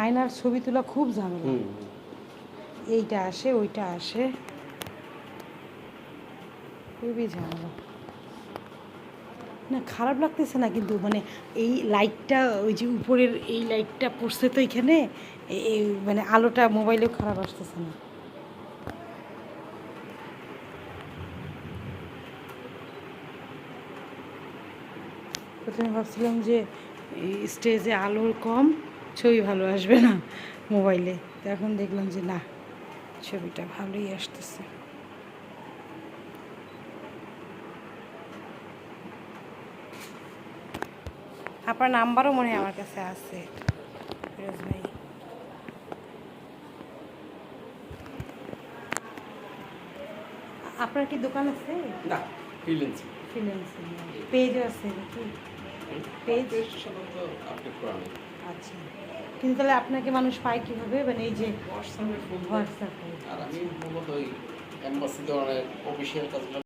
আয়নার ছবি তোলা খুব ঝামেলা। এইটা আসে ওইটা আসে। খুবই ঝামেলা। না খারাপ লাগতেছে না কিন্তু মানে এই লাইটটা ওই যে উপরের এই লাইটটা পড়ছে তো এখানে মানে আলোটা মোবাইলেও খারাপ আসতেছে না। প্রথমে ভাবছিলাম যে স্টেজে আলোর কম। ছবি ভালো আসবে না মোবাইলে। তো এখন দেখলাম যে না ছবিটা ভালোই আসতেছে। আপনার নাম্বারও মনে হয় আমার কাছে আছে ফিরোজ ভাই। আপনার কি দোকান আছে? না ফ্রিল্যান্সিং। ফ্রিল্যান্সিং পেজও আছে নাকি? পেজ? সাধারণত আপডেট করা নেই আচ্ছা। কিন্তু তাহলে আপনাকে মানুষ পায় কীভাবে? মানে এই যে হোয়াটসঅ্যাপে আর আমি মূলত ওই অনেক অফিসিয়াল কাজগুলো